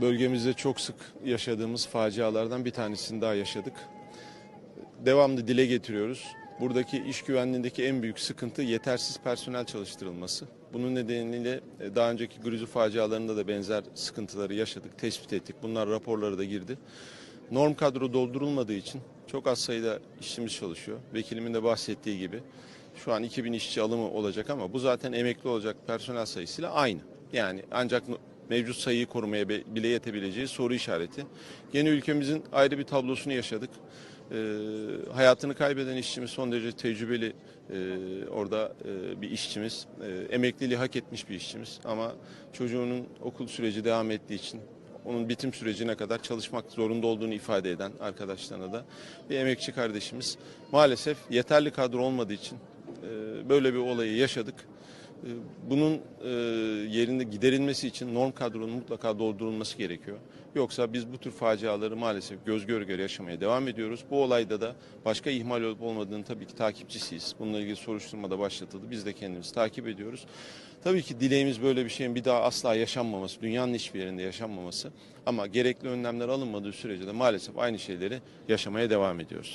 bölgemizde çok sık yaşadığımız facialardan bir tanesini daha yaşadık. Devamlı dile getiriyoruz. Buradaki iş güvenliğindeki en büyük sıkıntı yetersiz personel çalıştırılması. Bunun nedeniyle e, daha önceki Grüzü facialarında da benzer sıkıntıları yaşadık, tespit ettik. Bunlar raporlara da girdi. Norm kadro doldurulmadığı için çok az sayıda işçimiz çalışıyor. Vekilimin de bahsettiği gibi şu an 2000 işçi alımı olacak ama bu zaten emekli olacak personel sayısıyla aynı. Yani ancak mevcut sayıyı korumaya bile yetebileceği soru işareti. Yeni ülkemizin ayrı bir tablosunu yaşadık. Ee, hayatını kaybeden işçimiz son derece tecrübeli e, orada e, bir işçimiz. E, emekliliği hak etmiş bir işçimiz ama çocuğunun okul süreci devam ettiği için onun bitim sürecine kadar çalışmak zorunda olduğunu ifade eden arkadaşlarına da bir emekçi kardeşimiz. Maalesef yeterli kadro olmadığı için e, böyle bir olayı yaşadık. E, Bunun e, yerinde giderilmesi için norm kadronun mutlaka doldurulması gerekiyor. Yoksa biz bu tür faciaları maalesef göz göre göre yaşamaya devam ediyoruz. Bu olayda da başka ihmal olup olmadığını tabii ki takipçisiyiz. Bununla ilgili soruşturma da başlatıldı. Biz de kendimiz takip ediyoruz. Tabii ki dileğimiz böyle bir şeyin bir daha asla yaşanmaması, dünyanın hiçbir yerinde yaşanmaması. Ama gerekli önlemler alınmadığı sürece de maalesef aynı şeyleri yaşamaya devam ediyoruz.